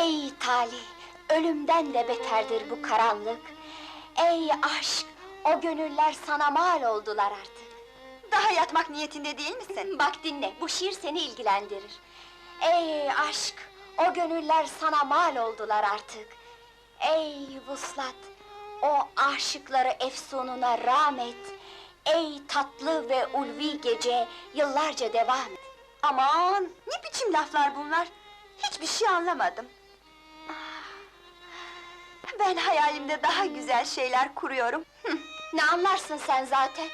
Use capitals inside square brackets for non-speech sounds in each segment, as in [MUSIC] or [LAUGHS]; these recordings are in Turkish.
Ey talih, ölümden de beterdir bu karanlık. Ey aşk, o gönüller sana mal oldular artık. Daha yatmak niyetinde değil misin? [LAUGHS] Bak dinle, bu şiir seni ilgilendirir. Ey aşk, o gönüller sana mal oldular artık. Ey vuslat, o aşıkları efsununa rağmet. Ey tatlı ve ulvi gece, yıllarca devam et. Aman, ne biçim laflar bunlar? Hiçbir şey anlamadım. Ben hayalimde daha güzel şeyler kuruyorum. Hıh, Ne anlarsın sen zaten?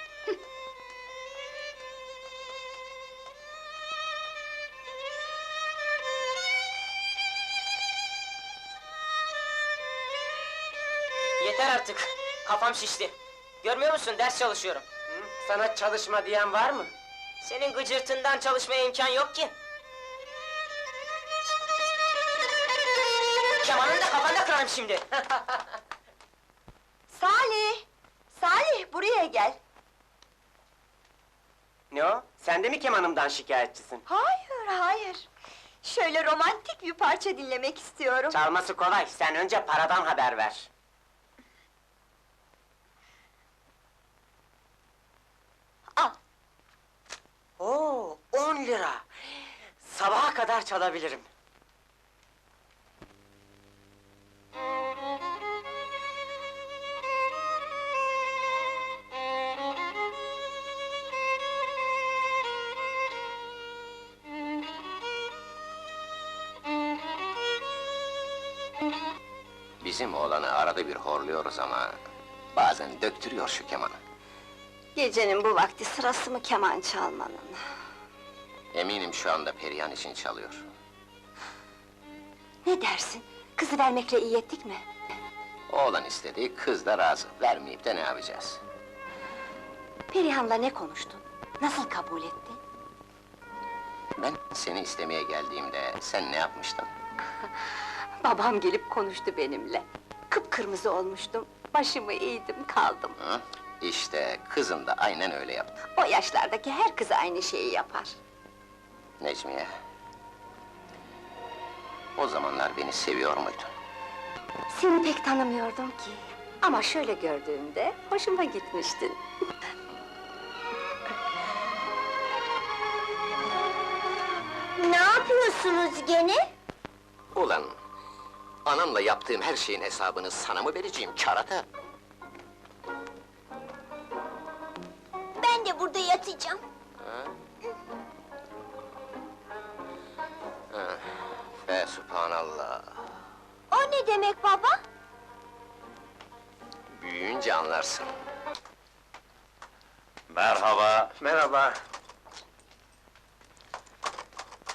Yeter artık. Kafam şişti. Görmüyor musun? Ders çalışıyorum. Sana çalışma diyen var mı? Senin gıcırtından çalışmaya imkan yok ki. Kemanını da kafanda kırarım şimdi. [LAUGHS] Salih! Salih, buraya gel. Ne o? Sen de mi kemanımdan şikayetçisin? Hayır, hayır. Şöyle romantik bir parça dinlemek istiyorum. Çalması kolay, sen önce paradan haber ver. Al. Oo, on lira! Sabaha kadar çalabilirim. Bizim oğlanı arada bir horluyoruz ama... ...bazen döktürüyor şu kemanı. Gecenin bu vakti sırası mı keman çalmanın? Eminim şu anda Perihan için çalıyor. Ne dersin? Kızı vermekle iyi ettik mi? Oğlan istedi, kız da razı. Vermeyip de ne yapacağız? Perihan'la ne konuştun? Nasıl kabul etti? Ben seni istemeye geldiğimde sen ne yapmıştın? [LAUGHS] Babam gelip konuştu benimle. Kıpkırmızı olmuştum. Başımı eğdim kaldım. Hı? İşte kızım da aynen öyle yaptı. O yaşlardaki her kız aynı şeyi yapar. Necmiye... O zamanlar beni seviyor muydun? Seni pek tanımıyordum ki. Ama şöyle gördüğümde hoşuma gitmiştin. Ne yapıyorsunuz gene? Ulan... Anamla yaptığım her şeyin hesabını sana mı vereceğim kerata? Ben de burada yatacağım. Fe subhanallah! O ne demek baba? Büyüyünce anlarsın. Merhaba, Merhaba.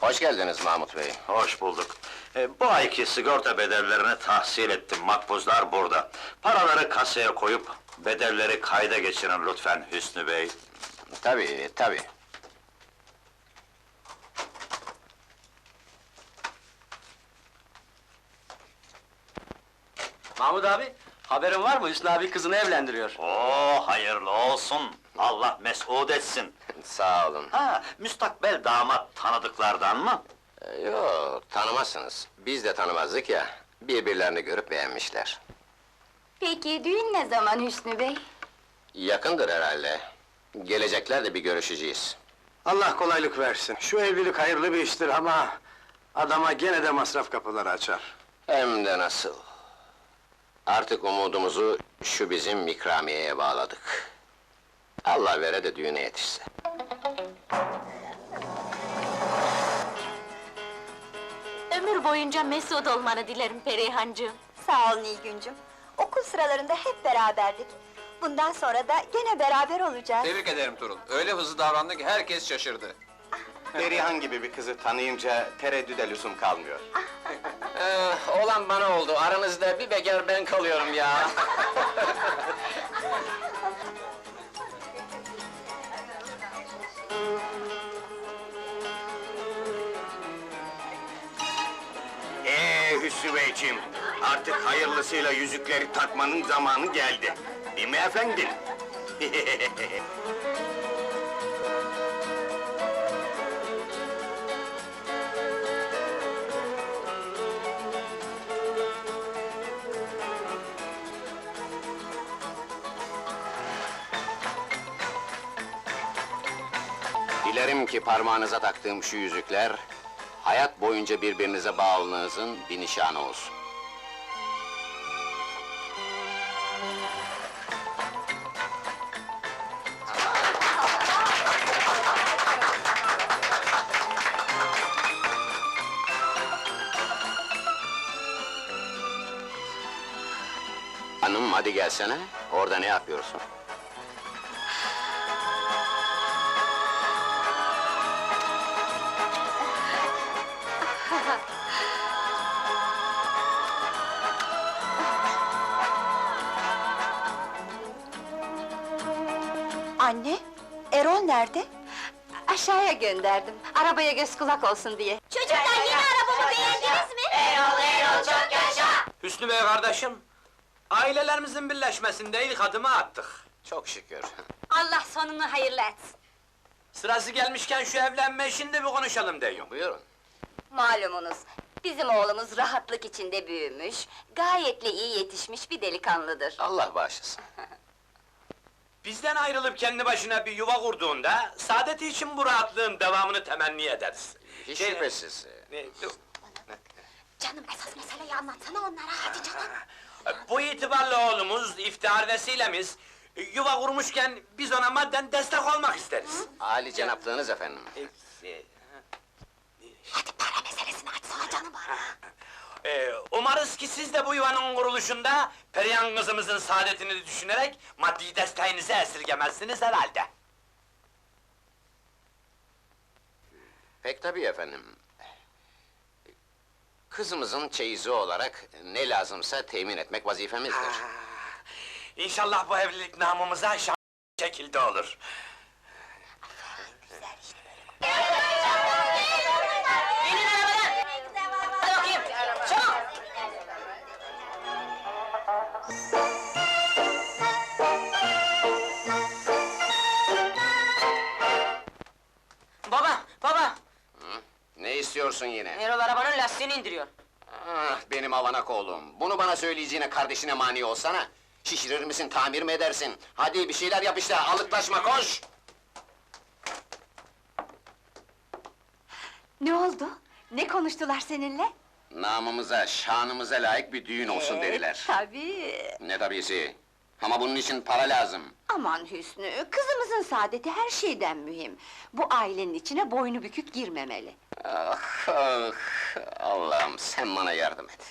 Hoş geldiniz Mahmut Bey. hoş bulduk. E, bu ayki sigorta bedellerini tahsil ettim, makbuzlar burada. Paraları kasaya koyup, bedelleri kayda geçirin lütfen Hüsnü Bey. Tabii, tabii. Mahmut abi, haberin var mı? Hüsnü abi kızını evlendiriyor. Oo, hayırlı olsun, Allah mes'ud etsin. Sağ olun. Ha, müstakbel damat tanıdıklardan mı? Yok, tanımazsınız. Biz de tanımazdık ya. Birbirlerini görüp beğenmişler. Peki düğün ne zaman Hüsnü Bey? Yakındır herhalde. Gelecekler de bir görüşeceğiz. Allah kolaylık versin. Şu evlilik hayırlı bir iştir ama... ...adama gene de masraf kapıları açar. Hem de nasıl. Artık umudumuzu şu bizim ikramiyeye bağladık. Allah vere de düğüne yetişse. Ömür boyunca mesut olmanı dilerim Perihancığım. Sağ ol Nilgüncüm. Okul sıralarında hep beraberdik. Bundan sonra da gene beraber olacağız. Tebrik ederim Turul. Öyle hızlı davrandı ki herkes şaşırdı. Perihan gibi bir kızı tanıyınca tereddüde lüzum kalmıyor. Ee, olan bana oldu. Aranızda bir bekar ben kalıyorum ya. [LAUGHS] Üssü artık hayırlısıyla yüzükleri takmanın zamanı geldi. Değil mi efendim? [LAUGHS] Dilerim ki parmağınıza taktığım şu yüzükler ...hayat boyunca birbirinize bağlılığınızın bir nişanı olsun. Hanım hadi gelsene. Orada ne yapıyorsun? Anne, Erol nerede? Aşağıya gönderdim, arabaya göz kulak olsun diye. Çocuklar yeni arabamı beğendiniz mi? Hüsnü Bey kardeşim, ailelerimizin birleşmesinde ilk adımı attık. Çok şükür. Allah sonunu hayırlı etsin. Sırası gelmişken şu evlenme işini de bir konuşalım diyorum. Buyurun. Malumunuz, bizim oğlumuz rahatlık içinde büyümüş, gayetle iyi yetişmiş bir delikanlıdır. Allah bağışlasın. [LAUGHS] Bizden ayrılıp kendi başına bir yuva kurduğunda, saadeti için bu rahatlığın devamını temenni ederiz. Hiç Şey- şüphesiz. Ne- Canım esas meseleyi anlatsana onlara, hadi canım. Bu itibarla oğlumuz, iftihar vesilemiz, yuva kurmuşken biz ona madden destek olmak isteriz. Ali cenaplığınız efendim. Hadi para meselesini açsana canım bana. Ee, umarız ki siz de bu yuvanın kuruluşunda Perihan kızımızın saadetini düşünerek maddi desteğinizi esirgemezsiniz herhalde. Pek tabii efendim. Kızımızın çeyizi olarak ne lazımsa temin etmek vazifemizdir. İnşallah bu evlilik namımıza şah şekilde olur. İstiyorsun yine? Erol arabanın lastiğini indiriyor. Ah, benim avanak oğlum. Bunu bana söyleyeceğine kardeşine mani olsana. Şişirir misin, tamir mi edersin? Hadi bir şeyler yap işte, alıklaşma, koş! Ne oldu? Ne konuştular seninle? Namımıza, şanımıza layık bir düğün olsun Ee, dediler. Tabii. Ne tabisi? Ama bunun için para lazım. Aman Hüsnü, kızımızın saadeti her şeyden mühim. Bu ailenin içine boynu bükük girmemeli. Ah, ah, Allah'ım sen bana yardım et.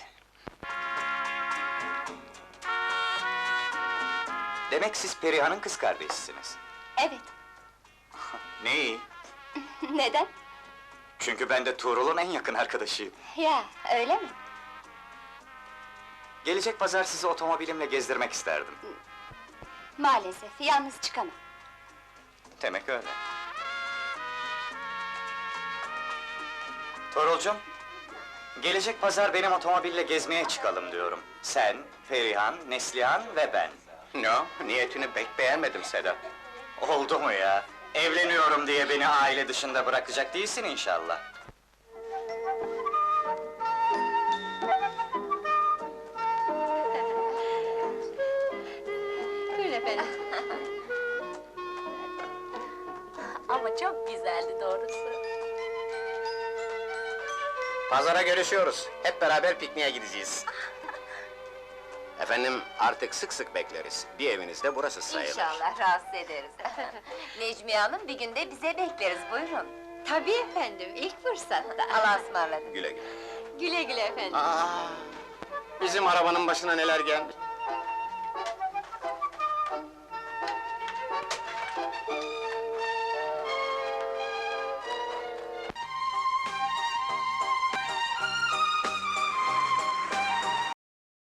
Demek siz Perihan'ın kız kardeşisiniz. Evet. [LAUGHS] Ne iyi. Neden? Çünkü ben de Tuğrul'un en yakın arkadaşıyım. Ya, öyle mi? Gelecek pazar sizi otomobilimle gezdirmek isterdim. Maalesef, yalnız çıkamam. Demek öyle. Tuğrul'cum, gelecek pazar benim otomobille gezmeye çıkalım diyorum. Sen, Perihan, Neslihan ve ben. No, niyetini pek beğenmedim Sedat. Oldu mu ya? Evleniyorum diye beni aile dışında bırakacak değilsin inşallah. Ama çok güzeldi doğrusu. Pazara görüşüyoruz. Hep beraber pikniğe gideceğiz. [LAUGHS] Efendim, artık sık sık bekleriz. Bir eviniz de burası sayılır. İnşallah rahatsız ederiz. [LAUGHS] Necmiye Hanım bir günde bize bekleriz, buyurun. Tabii efendim, ilk fırsatta. Allah'a ısmarladık. Güle güle. Güle güle efendim. Aa, bizim arabanın başına neler geldi?